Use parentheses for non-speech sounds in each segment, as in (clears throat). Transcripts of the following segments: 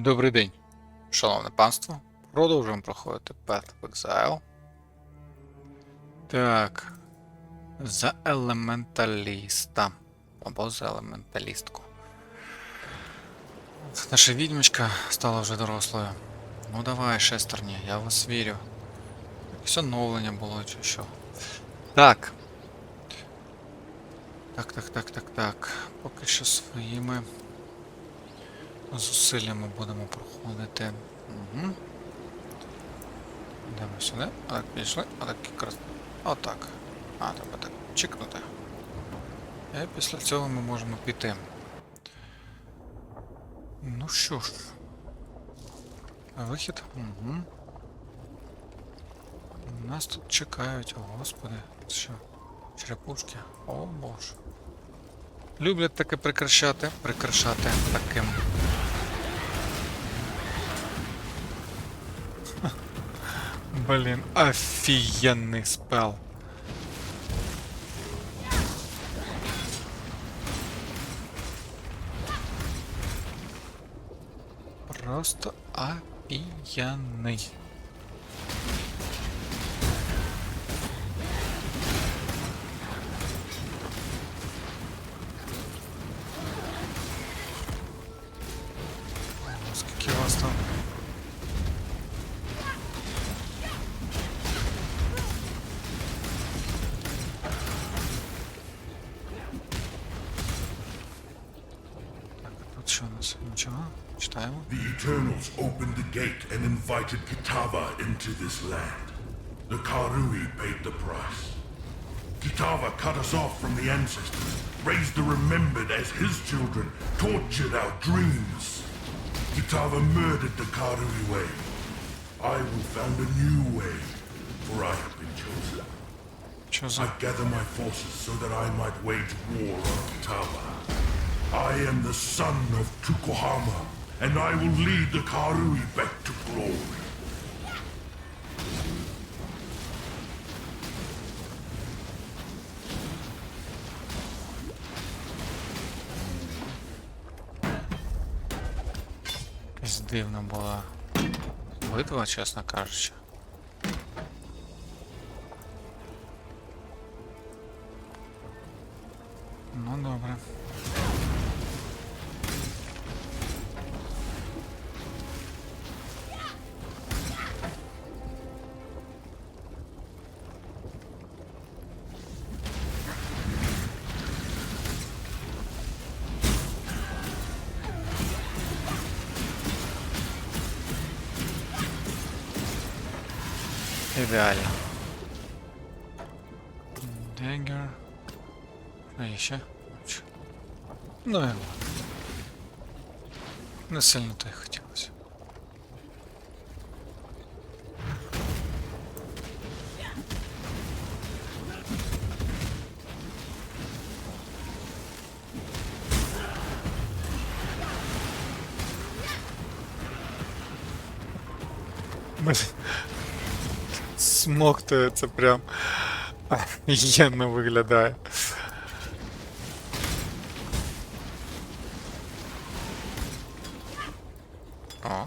Добрий день, шановне панство. Продовжуємо проходити Path of Exile. Так. За елементаліста. Або за елементалістку. Наша відьмочка стала вже дорослою. Ну давай, шестерні, я вас вірю. Якесь оновлення було чи що. Так. Так, так, так, так, так. Поки що своїми зусиллями будемо проходити. Угу. Йдемо сюди. А так пішли. А так якраз. Отак. А, треба так чекнути. І після цього ми можемо піти. Ну що ж. Вихід? Угу. Нас тут чекають, о господи. Це Що? Черепушки? О боже. Люблять таке прикрашати, прикрашати таким. Блін, офігенний спел. Просто офігенний. що у нас? Нічого? Читаємо. The Eternals opened the gate and invited Kitava into this land. The Karui paid the price. Kitava cut us off from the ancestors, raised the remembered as his children, tortured our dreams. Kitava murdered the Karui way. I will found a new way, for I have been chosen. Що I за... gather my forces so that I might wage war on Kitava. I am the son of Tukohama, and I will lead the Karui back to glory. Якась дивна була битва, чесно кажучи. Ідеально. Дегер. А є ще? Ч- Ну і ладно. Не сильно то й хотілося. Смоктує це прям офігенно виглядає. О.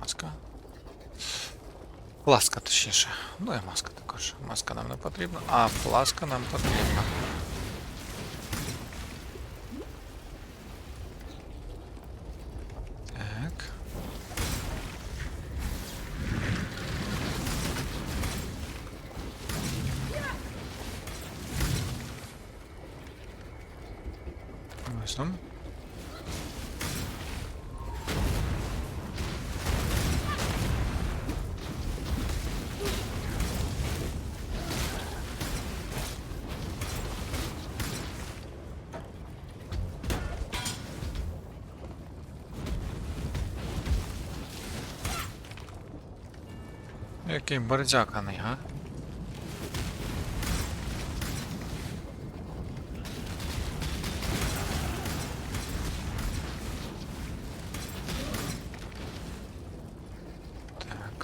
Маска. Фласка точніше. Ну і маска також. Маска нам не потрібна, а фласка нам потрібна. Ось там. Який борзяканий, га?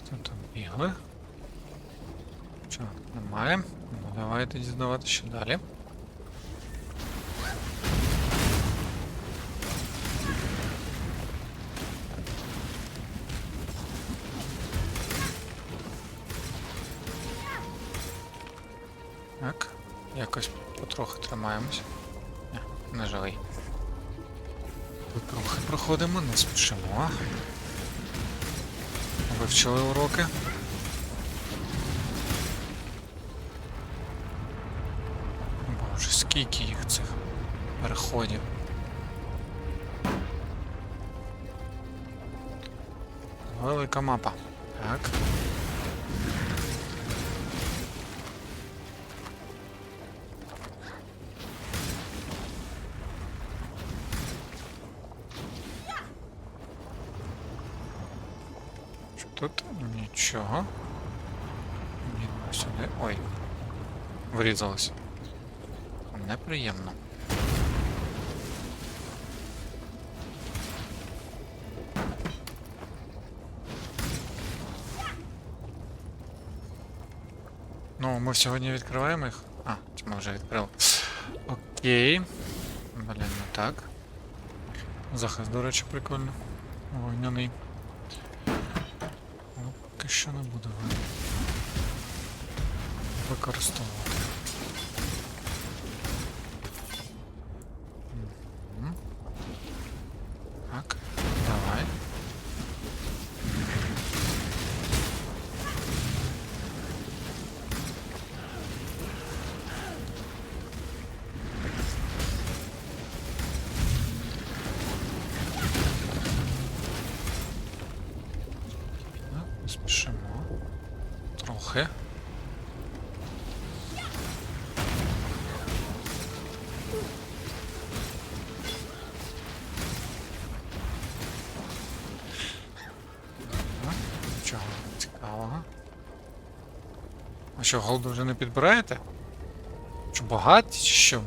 Хто там бігли? Що, немає? Ну давайте дізнаватися що далі. Так, якось потрохи тримаємось. Не, не жалей. Потрохи проходимо, не спішимо. Вивчили уроки. Боже, скільки їх цих переходів. Велика мапа. Так. Тут? Нічого. Їдемо сюди. Ой. Врізалось. Неприємно. Ну, ми сьогодні відкриваємо їх. А, чи ми вже відкрили. Окей. Блін, ну так. Захист, до речі, прикольно. Вогняний. Що не буду використовувати. Що, голду вже не підбираєте? Що багаті чи що?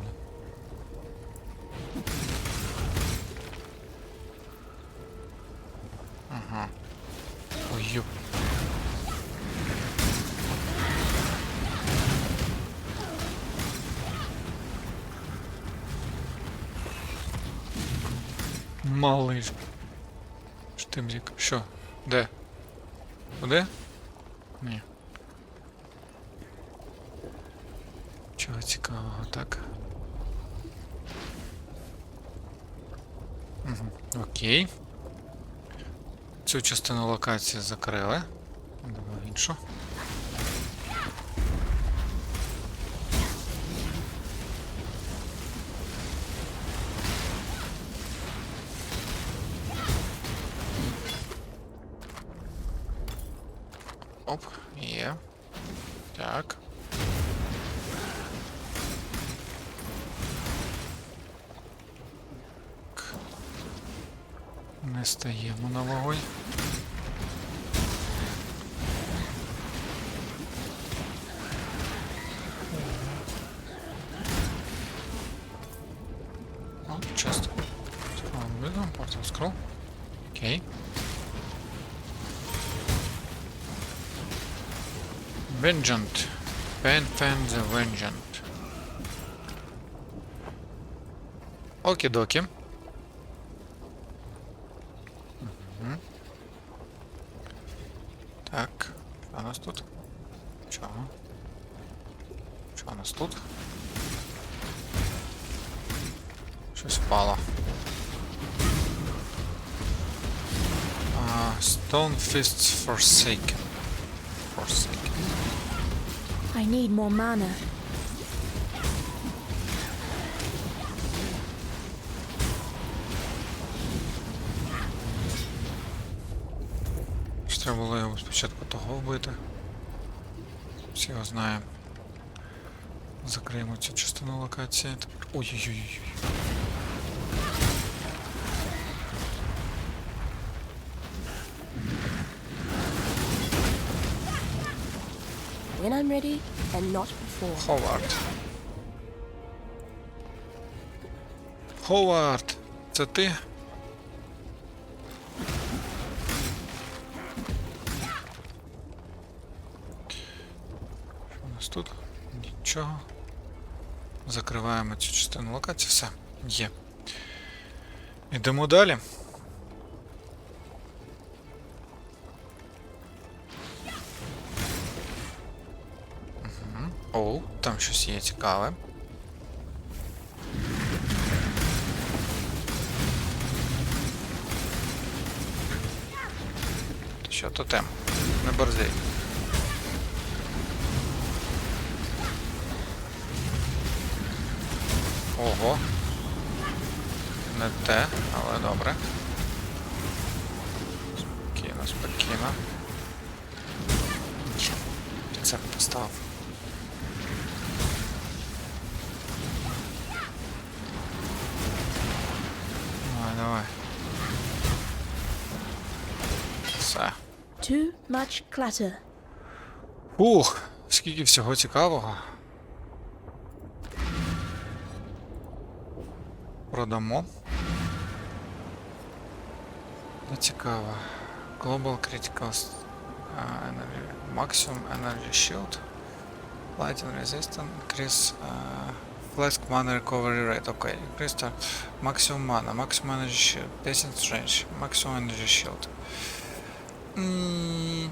Ага. Ой, ёп. Малий. ж. Штимзик. Що? Де? Куди? Ні. Цікавого, так. Угу. Окей. Цю частину локації закрили. Давай іншу. Оп, є. Так. Не стаємо на вогонь. О, чест. Видно, портал скрол. Окей. Vengeant. Pen Fan the Vengeant. Окі-докі. Мгм. Так, що у нас тут? Чого? Що у нас тут? Щось впало. А, Stone Fists Forsaken. Forsaken. I need more mana. Спочатку того вбити. Всі його знаємо. Закриємо цю частину локації. Тепер. Ой-ой-ой. When I'm ready, and not before. Ховард. Ховард! Це ти? Тут? Нічого. Закриваємо цю частину локації. Все, є. Ідемо далі. Оу, там щось є цікаве. Що то тем? Не борзий. Ого. Не те, але добре. Спокійно, спокійно. Це поставив. Давай, давай. Все. Too much clutter. Ух, скільки всього цікавого. Продамо. Не цікаво. Global Critical а, Energy. Maximum Energy Shield. Lightning Resistance. Increase uh, Flex Mana Recovery Rate. Окей. Increase Maximum Mana. Maximum Energy Shield. Distance Range. Maximum Energy Shield. М,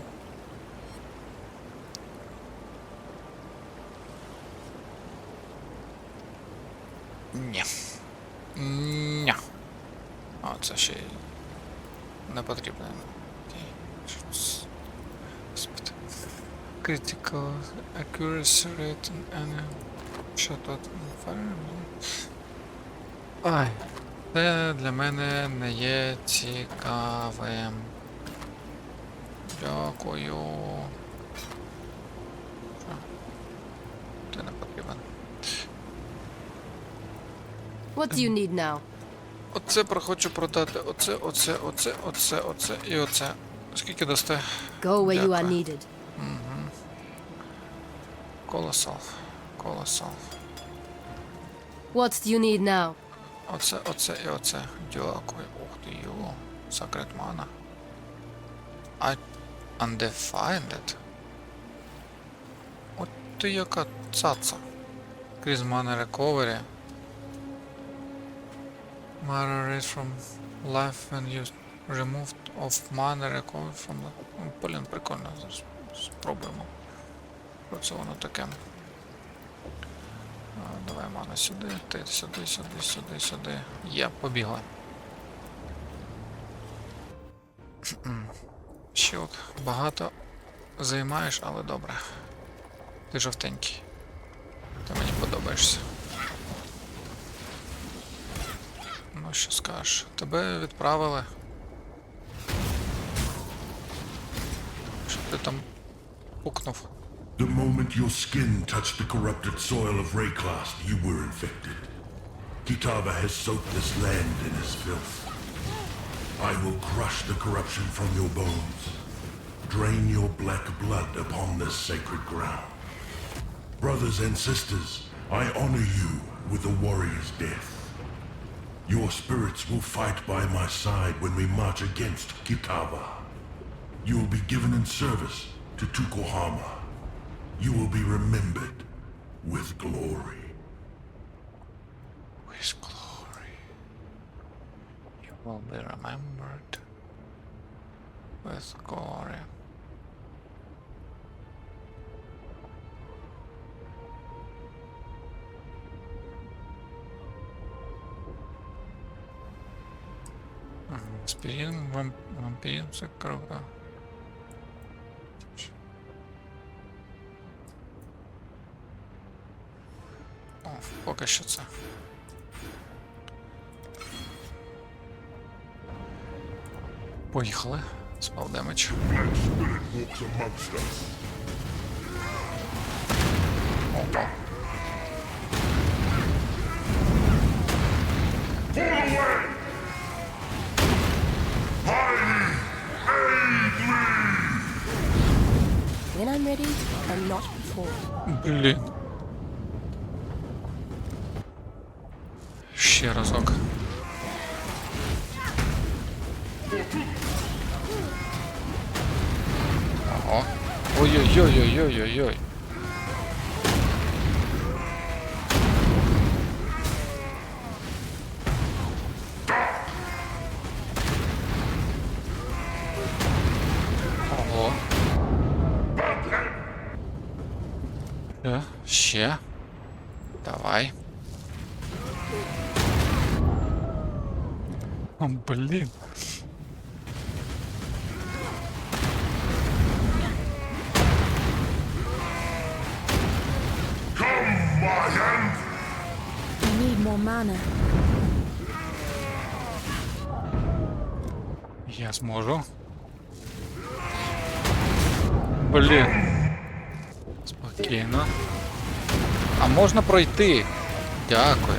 Ні. Ні. А, це ще не потрібно. Critical accuracy rate and що тут? Ай. Це для мене не є цікавим. Дякую. Що? Ти не потрібен. What do you need now? Оце прохочу продати. Оце, оце, оце, оце, оце і оце. Скільки дасте? Go where you are needed. Колосал. Колосал. What do you need now? Оце, оце і оце. Дякую. Ух ти йо. Секрет мана. А Undefined? От ти яка цаца. Крізь mana recovery. Mana raise from life when you removed of mana recovery from the... Ну, Блін, прикольно. Спробуємо. Що це воно таке? Давай мана сюди, ти сюди, сюди, сюди, сюди. Є, побігла. (clears throat) Щот. Багато займаєш, але добре. Ти жовтенький. Ти мені подобаєшся. Ну, що скажеш? Тебе відправили. Щоб ти там пукнув. The moment your skin touched the corrupted soil of Rayclast, you were infected. Kitava has soaked this land in his filth. I will crush the corruption from your bones, drain your black blood upon this sacred ground. Brothers and sisters, I honor you with a warrior's death. Your spirits will fight by my side when we march against Kitava. You will be given in service to Tukohama. You will be remembered with glory. with glory. You will be remembered with glory. Ага, Аспирин, вам, вампирин, все круто. О, поки що це. Поїхали. Спав демедж. Black spirit walks amongst us. Опа. Блін. Ще разок. Ого. Ой-ой-ой-ой-ой-ой-ой. Mana. Я зможу. Блін. Спокійно. А можна пройти? Дякую.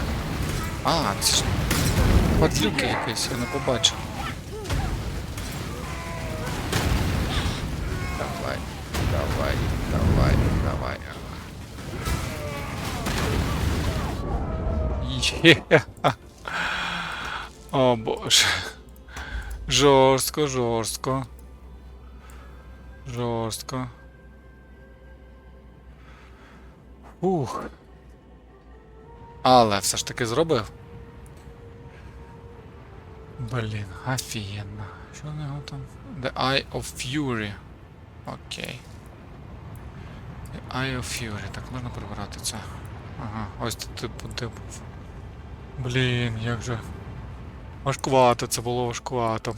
А, це ж патрюки якийсь, я не побачив. Є. О боже. Жорстко, жорстко. Жорстко. Ух. Але все ж таки зробив. Блін, офігенно. Що в нього там? The Eye of Fury. Окей. The Eye of Fury. Так, можна прибрати це. Ага, ось тут типу, типу. Блін, як же. Важкувато, це було важкувато.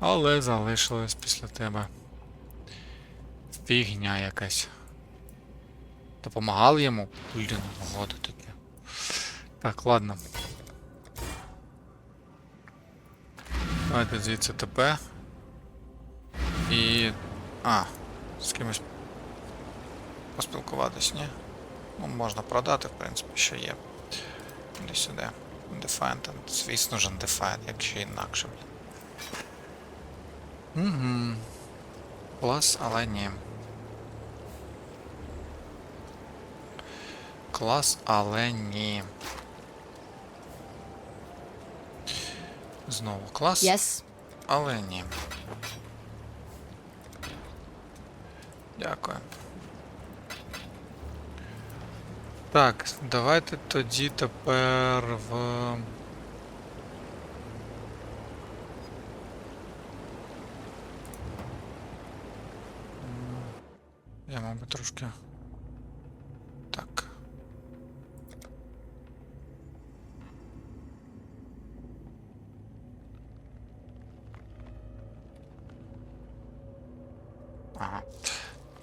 Але залишилось після тебе. Фігня якась. Допомагали йому? Блін, годи таке. Так, ладно. Давайте звідси тебе. І. А, з кимось поспілкуватись, ні? Ну, можна продати, в принципі, що є. Іди сюди. Undefined, звісно ж, Undefined, як ще інакше, блін. Угу. Клас, але ні. Клас, але ні. Знову клас, Yes. але ні. Дякую. Так, давайте тоді тепер в. Я, мабуть, трошки. Так. Ага.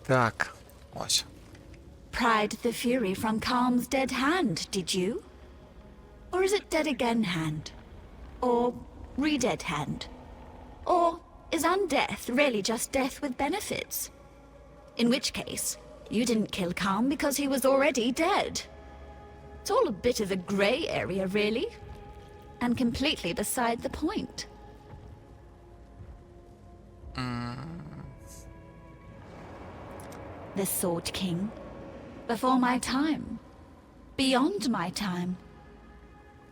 Так, ось. Pried the fury from Calm's dead hand, did you? Or is it dead again hand? Or re-dead hand? Or is undeath really just death with benefits? In which case, you didn't kill Calm because he was already dead. It's all a bit of a grey area, really. And completely beside the point. Mm. The Sword King. Before my time. Beyond my time.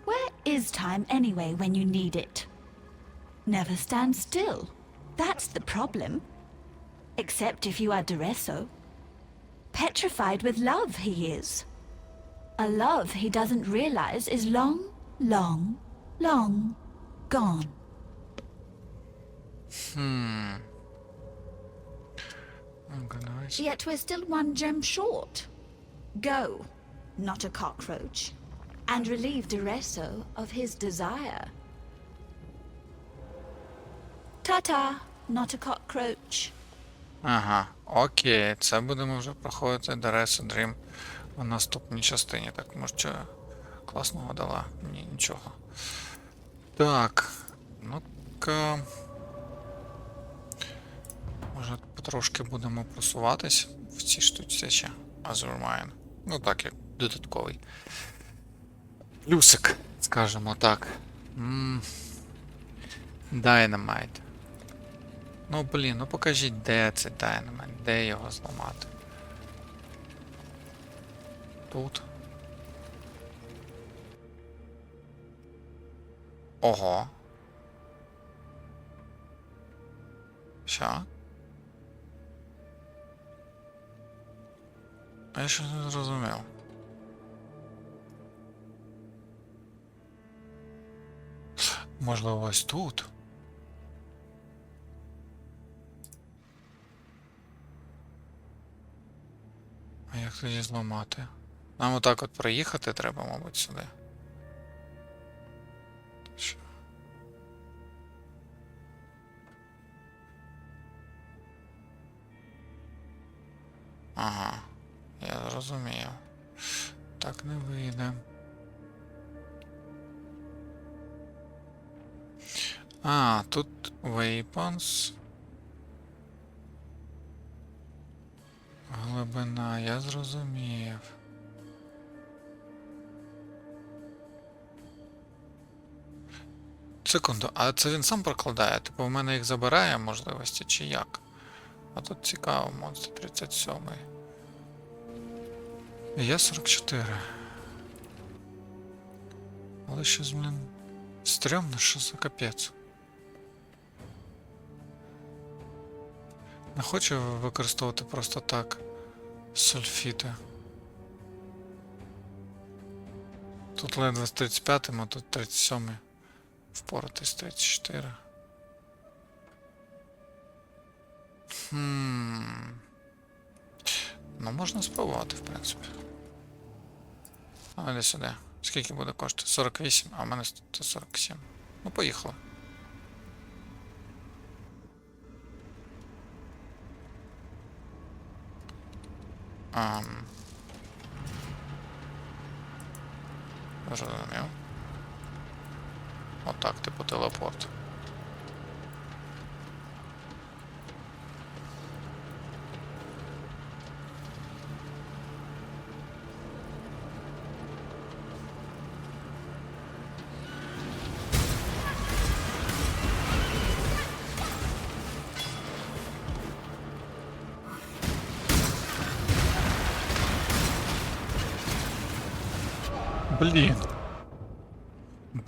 Where is time anyway when you need it? Never stand still. That's the problem. Except if you are Dureso. Petrified with love, he is. A love he doesn't realize is long, long, long gone. Hmm. Gonna Yet we're still one gem short. Go, not a cockroach, and relieve Dureso of his desire. Ta-ta, not a cockroach. Ага, окей, це будемо вже проходити Дересу Дрім у наступній частині. Так, може, що класного дала? Ні, нічого. Так, ну-ка. Може, потрошки будемо просуватись в цій штуці ще. Azure Ну так, як додатковий. Плюсик, скажімо так. М. Ну блін, ну покажіть, де цей Dynamite, де його зламати. Тут. Ого. Що? А я щось не зрозумів. Можливо, ось тут. А як тоді зламати? Нам отак от приїхати треба, мабуть, сюди. Що? Ага. Я зрозумів. Так не вийде. А, тут weapons. Глибина, я зрозумів. Секунду, а це він сам прокладає? Типу в мене їх забирає можливості чи як? А тут цікаво, монстр 37. Я 44. Але щось, блін. Стрьомно, що за капець. Не хочу використовувати просто так сульфіти. Тут ледве з 35, а тут 37. Впоратись 34. Хм. Ну, можна спробувати, в принципі. А іди сюди. Скільки буде коштувати? 48, а в мене 147. Ну, поїхали. Ам. Зрозумів. Отак, типу телепорт.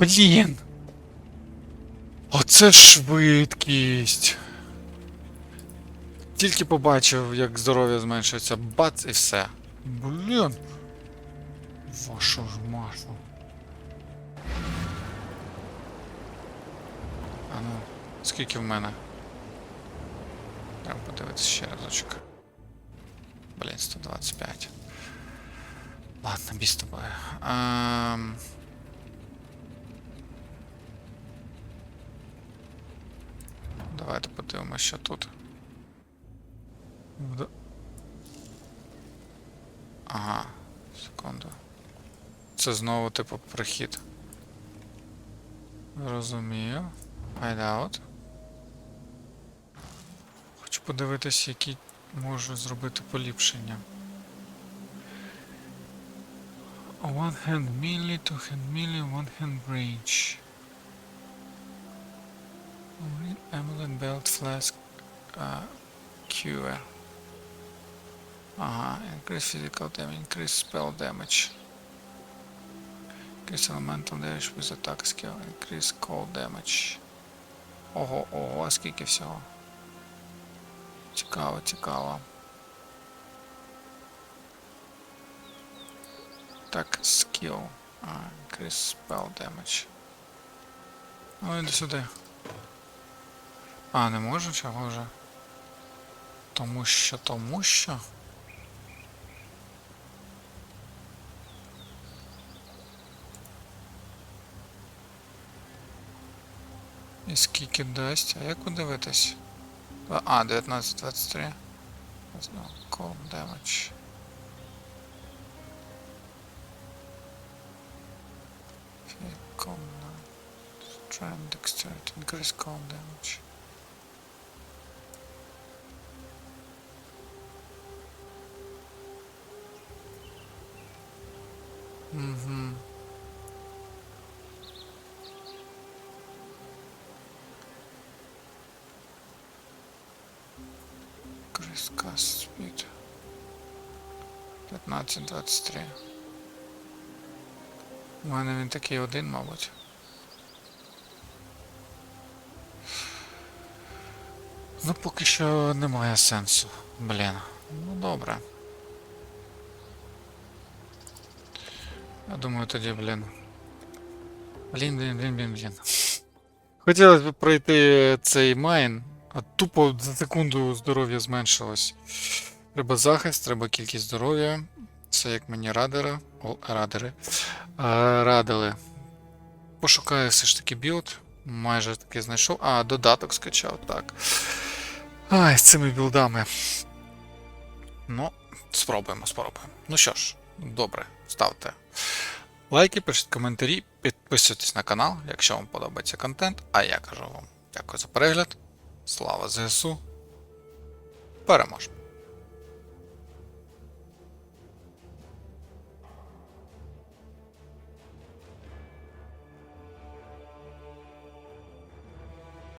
Блін. Оце швидкість. Тільки побачив, як здоров'я зменшується, бац і все. Блін. Вашу ж машу. А ну, скільки в мене? Треба подивитися ще разочок. Блін, 125. Ладно, без тобою. Ем... Давайте подивимося, що тут. Ага, секунду. Це знову типу прохід. Розумію. Hideout. Хочу подивитись, які можу зробити поліпшення. One hand melee, two hand melee, one hand range. Marine Amulet Belt Flask uh, Cure. Ага, increase physical damage, increase spell damage. Increase elemental damage with attack skill, increase cold damage. Ого, ого, а скільки всього. Цікаво, цікаво. Так, skill. А, increase spell damage. Ну, іди сюди. А, не можу чого вже? Тому що, тому що. І скільки дасть? А як подивитись? А, А, 19-23. Знову Cold damage. Cold Strength, dexterity, increase cold damage. Угу. Cast speed. 15-23. У мене він такий один, мабуть. Ну, поки що немає сенсу. Блін. Ну добре. Я думаю, тоді, блін. Блін, блін, блін, блін, блін. Хотілося б пройти цей майн, а тупо за секунду здоров'я зменшилось. Треба захист, треба кількість здоров'я. Це як мені радили. О, радери. А, радили. Пошукаю все ж таки білд. Майже таки знайшов. А, додаток скачав, так. Ай, з цими білдами. Ну, спробуємо, спробуємо. Ну що ж, добре, ставте лайки, пишіть коментарі, підписуйтесь на канал, якщо вам подобається контент. А я кажу вам дякую за перегляд. Слава ЗСУ. Переможемо!